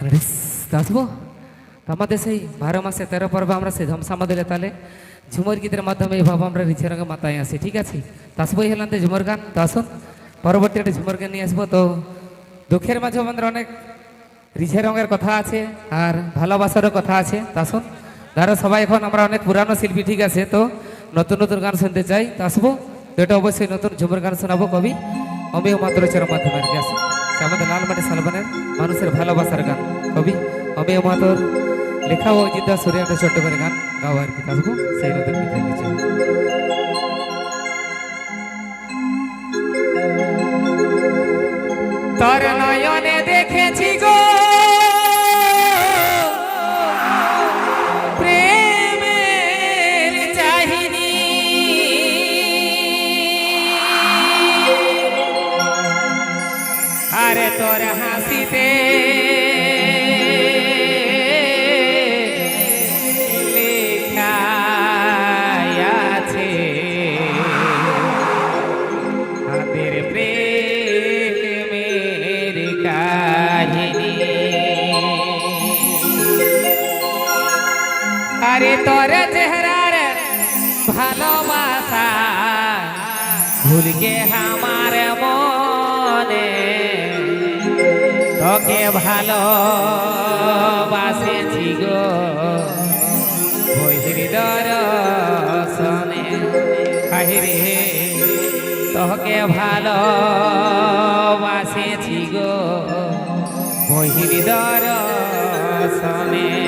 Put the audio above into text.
আসব আমাদের সেই বারো মাসে তেরো পর্ব আমরা সেই ধ্বংসামা দিলে তাহলে ঝুমর গীতের মাধ্যমে এইভাবে আমরা রিচে রঙে মাথায় আসি ঠিক আছে তো আসব এই হলাম তো ঝুমর গান তো আসুন পরবর্তী একটা ঝুমর গান নিয়ে আসব তো দুঃখের মাঝে আমাদের অনেক রিঝে রঙের কথা আছে আর ভালোবাসারও কথা আছে তা শুন ধরো সবাই এখন আমরা অনেক পুরানো শিল্পী ঠিক আছে তো নতুন নতুন গান শুনতে চাই তো আসব তো এটা অবশ্যই নতুন ঝুমর গান শোনাবো কবি অমিয় মাতরচের মাধ্যমে আর কি আসো সে আমাদের লালমাটি সালমানের মানুষের ভালোবাসার গান কবি অমিয় মাতর লেখা ও জিন্দা সুরে একটা ছোট্ট করে গান গাও আর কি তো আসব সেই নতুন গীতের নিচে তোর নয়নে তোর হাসিতে। আরে তোর চেহারার ভালোবাসা ভুল গে আমার মনে তোকে ভালোবাসেছি গো। বহির দর্শনে। কাহিরে তোকে ভালোবাসেছি গো। বহির দর্শনে।